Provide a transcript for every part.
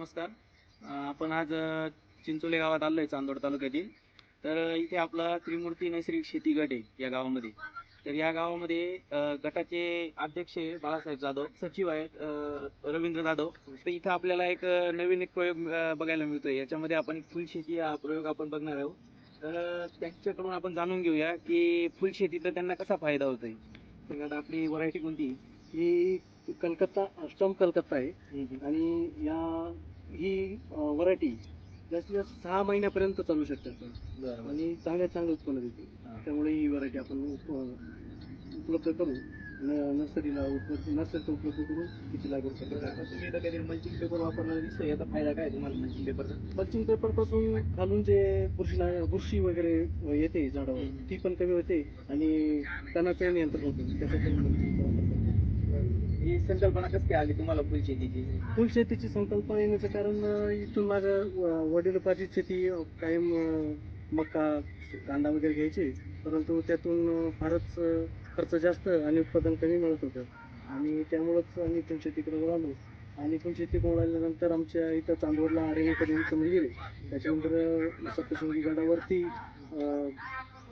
नमस्कार. आपण आज चिंचोले गावात आलो आहे चांदोड तालुक्यातील. तर इथे आपला त्रिमूर्ती नैसर्गिक शेती गट आहे या गावामध्ये. तर या गावामध्ये गटाचे अध्यक्ष बाळासाहेब जाधव सचिव आहेत रवींद्र जाधव. तर इथं आपल्याला एक नवीन एक प्रयोग बघायला बघायला मिळतोय. याच्यामध्ये आपण एक फुलशेती हा प्रयोग आपण बघणार आहोत. तर त्यांच्याकडून आपण जाणून घेऊया की फुलशेतीचा त्यांना कसा फायदा होतोय. तर आपली व्हरायटी कोणती? ही कलकत्ता स्टॉम कलकत्ता आहे. आणि या ही व्हरायटी जास्तीत जास्त सहा महिन्यापर्यंत चालू शकते आपण बरं आणि चांगल्या चांगलं उत्पन्न देते. त्यामुळे ही व्हरायटी आपण उप- उपलब्ध करू. न- नर्सरीला उपलब्ध नर्सरीला उपलब्ध करून तिची लागवड तुम्ही मल्चिंग पेपर वापरलेला दिसतोय. याचा फायदा काय तुम्हाला मल्चिंग पेपरचा मल्चिंग पेपरपासून खालून जे बुरशी बुरशी वगैरे येते झाडावर. ती पण कमी होते आणि तणाचं नियंत्रण होतं. त्यासाठी संकल्पना कशी काय आली तुम्हाला फुलशेतीची फुलशेतीची संकल्पना येण्याचं कारण अं, इथून माझ्या व- वडिलोपार्जित शेती अं, कायम अं, मका कांदा वगैरे घ्यायचे. परंतु त्यातून अं, फारच अं, खर्च जास्त आणि उत्पादन कमी मिळत होतं. आणि त्यामुळंच आम्ही फुलशेतीकडे वळालो. आणि फुलशेती वळाल्यानंतर आमच्या इथं चांदवडला आर्यन करून कमी गेले. त्याच्यानंतर अं, सप्तशृंगी गडावरती अं,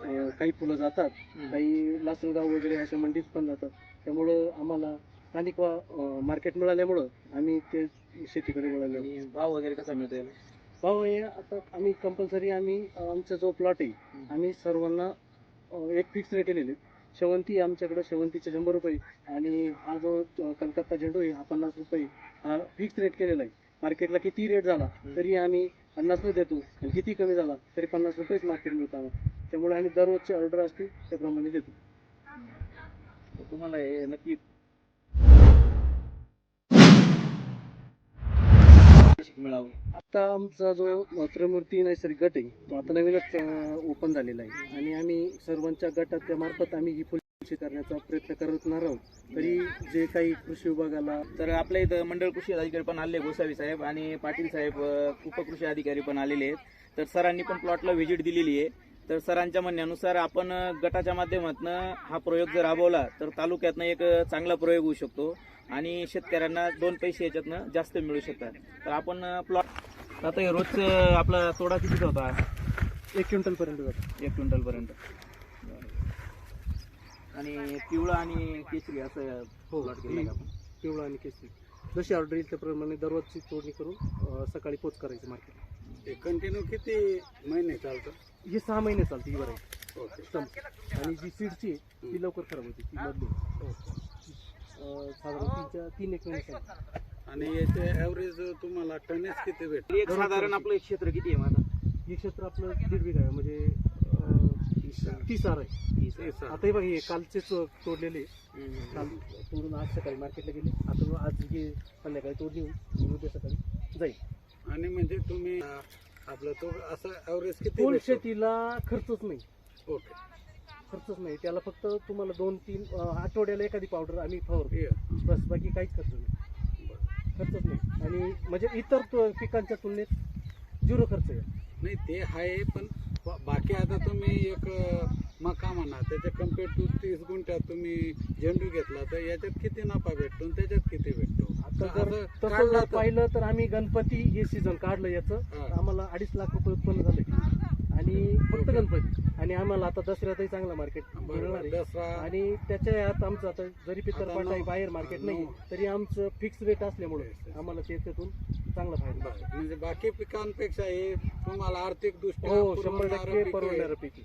अं, काही फुलं जातात. काही लासलगाव वगैरे अशा मंडीत पण जातात. त्यामुळं आम्हाला स्थानिक मार्केट मिळाल्यामुळं आम्ही ते शेतीकडे वळालो. आणि भाव वगैरे कसा मिळतो याला? भाऊ हे आता आम्ही कंपल्सरी आम्ही आमचा जो प्लॉट आहे आम्ही सर्वांना अं, एक फिक्स रेट केलेले शेवंती आमच्याकडे शेवंतीचे शंभर रुपये आणि हा जो अं, कलकत्ता झेंडू आहे हा पन्नास रुपये हा फिक्स रेट केलेला आहे. मार्केटला किती रेट झाला तरी आम्ही पन्नासला देतो. आणि किती कमी झाला तरी पन्नास रुपयेच मार्केट मिळतं आम्हाला त्यामुळे आम्ही दररोजची ऑर्डर असते त्याप्रमाणे देतो. तर तुम्हाला हे नक्की मिळावं. आता आमचा जो त्रिमूर्ती नैसर्गिक गट आहे तो आता नवीनच ओपन झालेला आहे. आणि आम्ही सर्वांच्या गटाच्या मार्फत आम्ही ही फुलशेती करण्याचा प्रयत्न करणार आहोत तरी जे काही कृषी विभागाला तर आपल्या इथं मंडळ कृषी अधिकारी पण आले गोसावी साहेब आणि पाटील साहेब उपकृषी अधिकारी पण आलेले आहेत. तर सरांनी पण प्लॉटला व्हिजिट दिलेली आहे. तर सरांच्या म्हणण्यानुसार आपण गटाच्या माध्यमातून हा प्रयोग जर राबवला तर तालुक्यातनं एक चांगला प्रयोग होऊ शकतो आणि शेतकऱ्यांना दोन पैसे याच्यातनं जास्त मिळू शकतात. तर आपण प्लॉट आता हे रोजचं आपला तोडा कितीचा होता? एक क्विंटल पर्यंत जातो. एक क्विंटल पर्यंत आणि पिवळा आणि केसरी असं प्लॉट केला का आपण? पिवळा आणि केसरी जशी ऑर्डर येईल त्याप्रमाणे दररोजची तोडणी करून सकाळी पोच करायची मार्केट कंटिन्यू किती महिने चालतं? ही सहा महिने चालते ही बरं ओके. स्टंप आणि जी सीडची आहे, ती लवकर खराब होते ती अं, साधारण तीनच्या तीन एक महिने चालते. आणि याचे ॲव्हरेज तुम्हाला टनेज किती भेट एक साधारण आपलं क्षेत्र किती आहे माझा? हे क्षेत्र आपलं दीड बिघा आहे म्हणजे अं, तीस आर आहे. आता हे बघा हे कालचेच तोडलेले काल तोडून आज सकाळी मार्केटला गेले. आता आज जे संध्याकाळी तोडली उद्या सकाळी जाईल. आणि म्हणजे तुम्ही अं, आपलं तो असं ॲव्हरेज किती फुल भेटतो? शेतीला खर्चच नाही. ओके. खर्चच नाही. त्याला फक्त तुम्हाला दोन तीन अं, आठवड्याला एखादी पावडर आम्ही फवारतो बस बाकी काहीच खर्च नाही. खर्चच नाही. आणि म्हणजे इतर तो- पिकांच्या तुलनेत झिरो खर्च आहे. नाही ते आहे पण बा- बाकी आता तुम्ही एक अं, मका म्हणा त्याच्या कंपेअर टू तीस गुंठ्यात तुम्ही झेंडू घेतला तर याच्यात किती नफा भेटतो त्याच्यात किती भेटतो आता जर तसं जर पाहिलं तर आम्ही गणपती हे सीझन काढलं याचं. आम्हाला अडीच लाख रुपये उत्पन्न झाले आणि फक्त गणपती आणि आम्हाला आता दसऱ्यातही चांगला मार्केट मिळणार आहे आणि त्याच्या यात आमचं आता जरी पितरपाट आहे बाहेर मार्केट नाही. तरी आमचं फिक्स रेट असल्यामुळे आम्हाला त्याच्यातून चांगला फायदा. म्हणजे बाकी पिकांपेक्षा हे तुम्हाला आर्थिक दृष्ट्या हो शंभर टक्के. परवडणारं पीक.